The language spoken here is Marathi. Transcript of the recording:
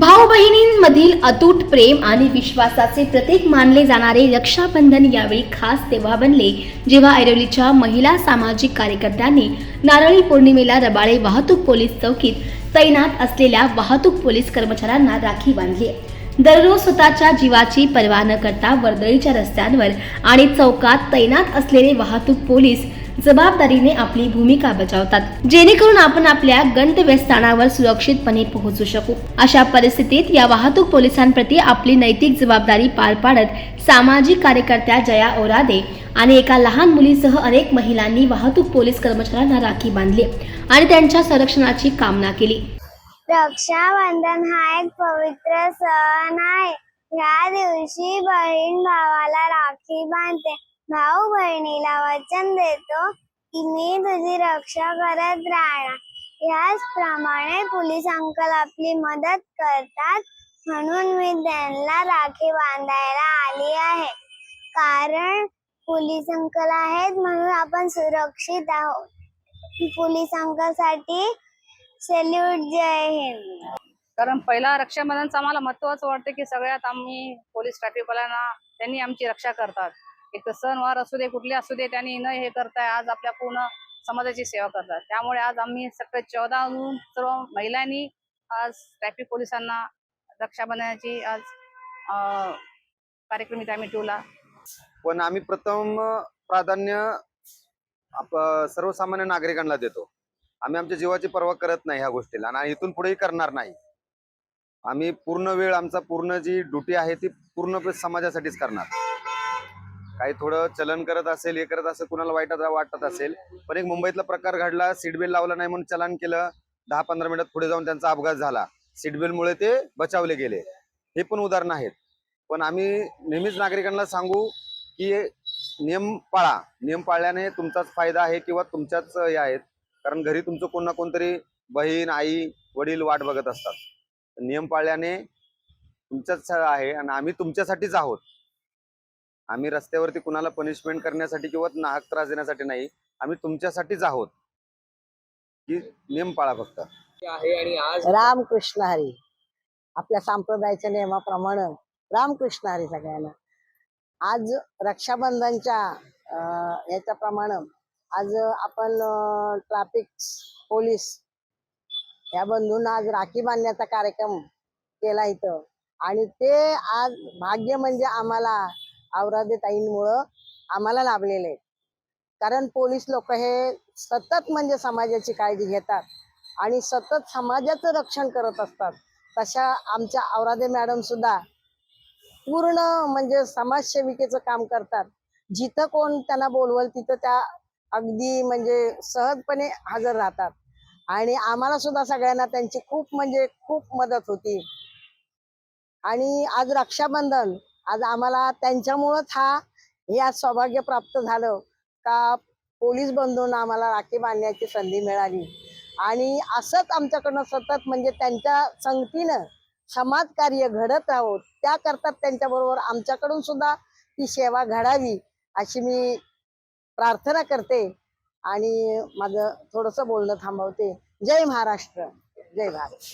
भाऊ बहिणींमधील अतूट प्रेम आणि विश्वासाचे प्रतीक मानले जाणारे रक्षाबंधन यावेळी खास तेव्हा बनले जेव्हा ऐरोलीच्या महिला सामाजिक कार्यकर्त्यांनी नारळी पौर्णिमेला रबाळे वाहतूक पोलीस चौकीत तैनात असलेल्या वाहतूक पोलीस कर्मचाऱ्यांना राखी बांधली. दररोज स्वतःच्या जीवाची पर्वा न करता वर्दळीच्या रस्त्यांवर आणि चौकात तैनात असलेले वाहतूक पोलीस जबाबदारीने आपली भूमिका बजावतात. जेणेकरून आपण आपल्या गंतव्यस्थानावर सुरक्षितपणे पोहोचू शकू. अशा परिस्थितीत या वाहतूक पोलिसांप्रती आपली नैतिक जबाबदारी पार पाडत सामाजिक कार्यकर्त्या जया ओरादे आणि एका लहान मुलीसह अनेक महिलांनी वाहतूक पोलीस कर्मचाऱ्यांना राखी बांधली आणि त्यांच्या संरक्षणाची कामना केली. रक्षाबंधन हा एक पवित्र सण आहे. या दिवशी बहीण भावाला राखी बांधते. भाऊ बहिणीला वचन देतो की मी तुझी रक्षा करत राहणार. याचप्रमाणे पोलीस अंकल आपली मदत करतात म्हणून मी त्यांना राखी बांधायला आली आहे. कारण पोलीस अंकल आहेत म्हणून आपण सुरक्षित आहोत. पोलीस अंकलसाठी सेल्यूट जय हिंद. कारण पहिला रक्षाबंधनचं आम्हाला महत्वाचं वाटतं की सगळ्यात आम्ही पोलीस ट्रॅफिकवाल्यांना त्यांनी आमची रक्षा करतात. एक तर सणवार असू दे कुठले असू दे त्यांनी न हे करताय आज आपल्या पूर्ण समाजाची सेवा करतात. त्यामुळे आज आम्ही सकाळी चौदाहून सर्व महिलांनी आज ट्रॅफिक पोलिसांना रक्षाबंधनाची आज कार्यक्रम इथे आम्ही ठेवला. पण आम्ही प्रथम प्राधान्य सर्वसामान्य नागरिकांना देतो. आम्ही आमच्या जीवाची पर्वा करत नाही ह्या गोष्टीला आणि इथून पुढेही करणार नाही. आम्ही पूर्ण वेळ आमचा पूर्ण जी ड्युटी आहे ती पूर्ण समाजासाठीच करणार. काही थोडं चलन करत असेल हे करत असेल कुणाला वाईट वाटत असेल पण एक मुंबईतला प्रकार घडला सीट लावला नाही म्हणून चलन केलं दहा पंधरा मिनिटात पुढे जाऊन त्यांचा अपघात झाला. सीटबेल्टमुळे ते बचावले गेले. हे पण उदाहरण आहेत. पण आम्ही नेहमीच नागरिकांना सांगू की नियम पाळा. नियम पाळल्याने तुमचाच फायदा आहे किंवा तुमच्याच हे आहेत. कारण घरी तुमचं कोण ना कोणतरी बहीण आई वडील वाट बघत असतात. नियम पाळल्याने तुमच्याच आहे आणि आम्ही तुमच्यासाठीच आहोत. आम्ही रस्त्यावरती कुणाला पनिशमेंट करण्यासाठी किंवा नाहक त्रास देण्यासाठी नाही आम्ही तुमच्यासाठीच आहोत. की नियम पाळा फक्त. आहे आणि आज रामकृष्ण हरी. आपल्या संप्रदायाच्या नियमाप्रमाणे रामकृष्ण हरी सगळ्यांना. आज रक्षाबंधनच्या याच्याप्रमाणे आज आपण ट्रॅफिक पोलीस या बंधूंना आज राखी बांधण्याचा कार्यक्रम केला इथं. आणि ते आज भाग्य म्हणजे आम्हाला औरादे ताईंमुळं आम्हाला लाभलेले आहेत. कारण पोलीस लोक हे सतत म्हणजे समाजाची काळजी घेतात आणि सतत समाजाचं रक्षण करत असतात. तशा आमच्या औरादे मॅडम सुद्धा पूर्ण म्हणजे समाजसेविकेचं काम करतात. जिथं कोण त्यांना बोलवल तिथं त्या अगदी म्हणजे सहजपणे हजर राहतात. आणि आम्हाला सुद्धा सगळ्यांना त्यांची खूप म्हणजे खूप मदत होती. आणि आज रक्षाबंधन आज आम्हाला त्यांच्यामुळंच हा हे आज सौभाग्य प्राप्त झालं का पोलीस बंधूंना आम्हाला राखी बांधण्याची संधी मिळाली. आणि असंच आमच्याकडनं सतत म्हणजे त्यांच्या संगतीनं समाजकार्य घडत आहोत त्या करतात त्यांच्याबरोबर आमच्याकडून सुद्धा ती सेवा घडावी अशी मी प्रार्थना करते. आणि माझं थोडंसं बोलणं थांबवते. जय महाराष्ट्र. जय भारत.